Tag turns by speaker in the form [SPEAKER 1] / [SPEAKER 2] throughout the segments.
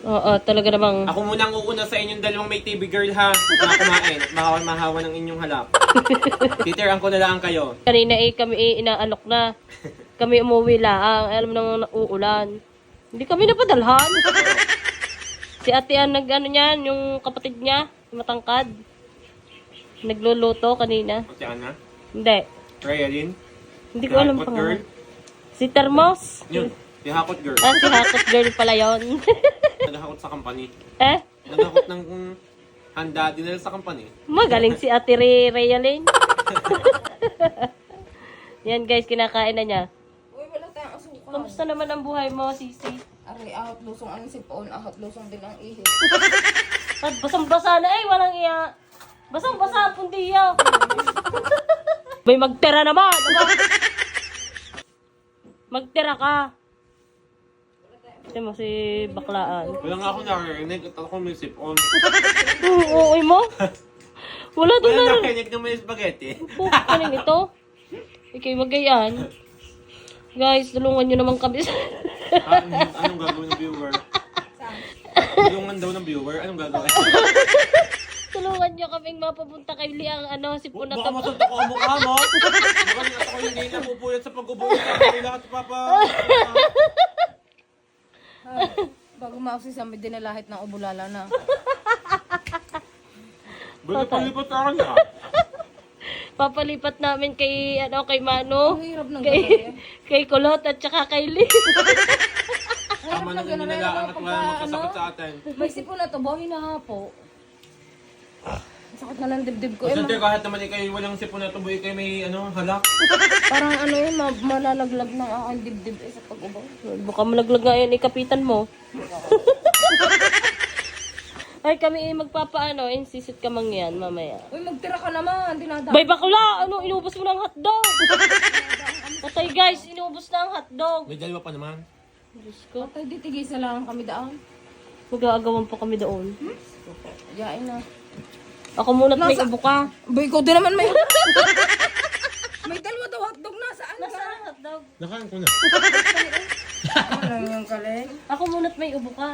[SPEAKER 1] Oo, talaga namang.
[SPEAKER 2] Ako muna ang uuna sa inyong dalawang may TV girl ha. Mga kumain at baka mahawa ng inyong halak. Titiran ko na lang kayo.
[SPEAKER 1] Kanina eh, kami eh, inaalok na. Kami umuwi lang. Alam nang uulan. Hindi kami napadalhan. si ate ang nag ano niyan, yung kapatid niya, yung matangkad. Nagluluto kanina.
[SPEAKER 2] Si Ana,
[SPEAKER 1] Hindi.
[SPEAKER 2] Rhea din.
[SPEAKER 1] Hindi ko alam pa
[SPEAKER 2] girl.
[SPEAKER 1] Si Termos.
[SPEAKER 2] Yun, si Hakot girl.
[SPEAKER 1] Ah, si Hakot Girl pala yon.
[SPEAKER 2] Naghakot sa company.
[SPEAKER 1] eh,
[SPEAKER 2] Naghakot ng mm, handa dinala sa company.
[SPEAKER 1] magaling si ate Re Realin. Yan guys, kinakain na niya.
[SPEAKER 3] Uy, wala tayong asukal.
[SPEAKER 1] Kamusta naman ang buhay mo, Sisi?
[SPEAKER 3] Aray, ahot lusong ang sipon, ahot lusong din ang ihi.
[SPEAKER 1] At basang-basa na eh, walang iya. Basang-basa ang pundiya. May magtira naman. Aba. Magtira ka. Ito mo si baklaan.
[SPEAKER 2] Wala nga ako narinig at ako may sip-on.
[SPEAKER 1] Oo, uy mo. Wala doon
[SPEAKER 2] Wala
[SPEAKER 1] na.
[SPEAKER 2] narinig na may spaghetti.
[SPEAKER 1] Po, kanin ito. Ikay magayan. Guys, tulungan nyo naman kami.
[SPEAKER 2] Ah, anong gagawin ng viewer? Tulungan daw ng viewer? Anong gagawin?
[SPEAKER 1] tulungan nyo kaming mapapunta kay Liang ano, si
[SPEAKER 2] Baka
[SPEAKER 1] Punata.
[SPEAKER 2] masunta ko ang mukha mo. Baka nila ako hindi napupuyat sa pag-ubuyat sa kanila at papa.
[SPEAKER 3] Bago mausi sa may dinalahit ng ubulala na.
[SPEAKER 2] Bali palipat sa akin ah.
[SPEAKER 1] Papalipat namin kay ano kay Mano.
[SPEAKER 3] Ang hirap ng
[SPEAKER 1] Kay,
[SPEAKER 3] gano'n.
[SPEAKER 1] kay Kulot at saka kay Lee.
[SPEAKER 2] Tama na
[SPEAKER 3] ganun,
[SPEAKER 2] ninilalaan
[SPEAKER 3] ano,
[SPEAKER 2] at wala magkasakit
[SPEAKER 3] ano?
[SPEAKER 2] sa atin.
[SPEAKER 3] May sipon na to, buhay na hapo. Na ng dibdib ko. Eh,
[SPEAKER 2] Kasi
[SPEAKER 3] ma-
[SPEAKER 2] kahit naman ikaw walang sipon na tuboy kayo may ano, halak.
[SPEAKER 3] parang ano yun, ma- malalaglag ng aking dibdib eh, sa pag-ubaw.
[SPEAKER 1] Baka malaglag nga yan ikapitan mo. Ay, kami eh, magpapaano, insisит ka mang yan mamaya.
[SPEAKER 3] Uy, magtira ka naman, dinadaan.
[SPEAKER 1] Bay bakla! Ano, inubos mo ng hotdog! Patay guys, inubos na ang hotdog!
[SPEAKER 2] May dalawa pa naman.
[SPEAKER 1] Diyos ko,
[SPEAKER 3] Patay, di tigisa lang kami daan.
[SPEAKER 1] mag-aagawan pa kami doon.
[SPEAKER 3] Yain na.
[SPEAKER 1] Ako muna at may
[SPEAKER 3] Nasa-
[SPEAKER 1] ubo ka.
[SPEAKER 3] Bay, ikaw din naman may... may dalawa daw hotdog na, saan ka?
[SPEAKER 1] Nasaan ang hotdog?
[SPEAKER 2] Nakain ko na.
[SPEAKER 3] Ano yung kaleng?
[SPEAKER 1] Ako muna at may ubo ka.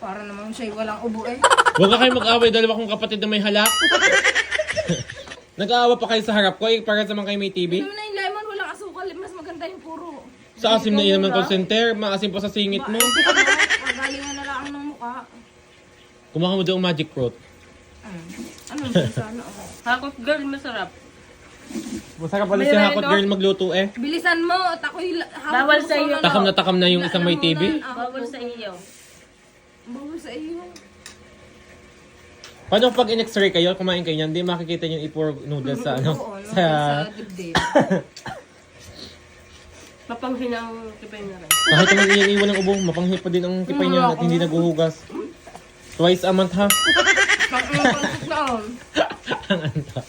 [SPEAKER 3] Para naman siya'y walang ubo eh.
[SPEAKER 2] Huwag ka kayo mag-away, dalawa kong kapatid na may halak. Nag-aawa pa kayo sa harap ko eh, para sa mga kayo may TV.
[SPEAKER 3] Ano na yung lemon, walang asukal, mas maganda yung puro.
[SPEAKER 2] Sa asim na inom ng call center, maasim pa sa singit mo.
[SPEAKER 3] Pagalingan na lang ng mukha.
[SPEAKER 2] Kumaha mo daw ang magic fruit.
[SPEAKER 3] Ano yung sana ako?
[SPEAKER 1] Hakot girl, masarap.
[SPEAKER 2] Masarap pala
[SPEAKER 1] May
[SPEAKER 2] si Hakot
[SPEAKER 1] relo.
[SPEAKER 2] Girl magluto eh.
[SPEAKER 3] Bilisan mo, at ako'y... hawak
[SPEAKER 1] Bawal sa iyo.
[SPEAKER 3] ano.
[SPEAKER 2] Takam na takam na yung isang may TV.
[SPEAKER 1] Bawal sa iyo.
[SPEAKER 3] Bawal sa iyo.
[SPEAKER 2] Paano pag in-x-ray kayo, kumain kayo yan, di makikita yung ipor noodles sa ano?
[SPEAKER 3] Oo?
[SPEAKER 2] Sa...
[SPEAKER 3] sa dibdib.
[SPEAKER 1] Mapanghin ang kipay na rin.
[SPEAKER 2] Kahit naman iyan iwan ng ubo, mapanghi pa din ang kipay niya at hindi naguhugas. Twice a month ha.
[SPEAKER 3] Pang-ilang na on.
[SPEAKER 2] ang anta.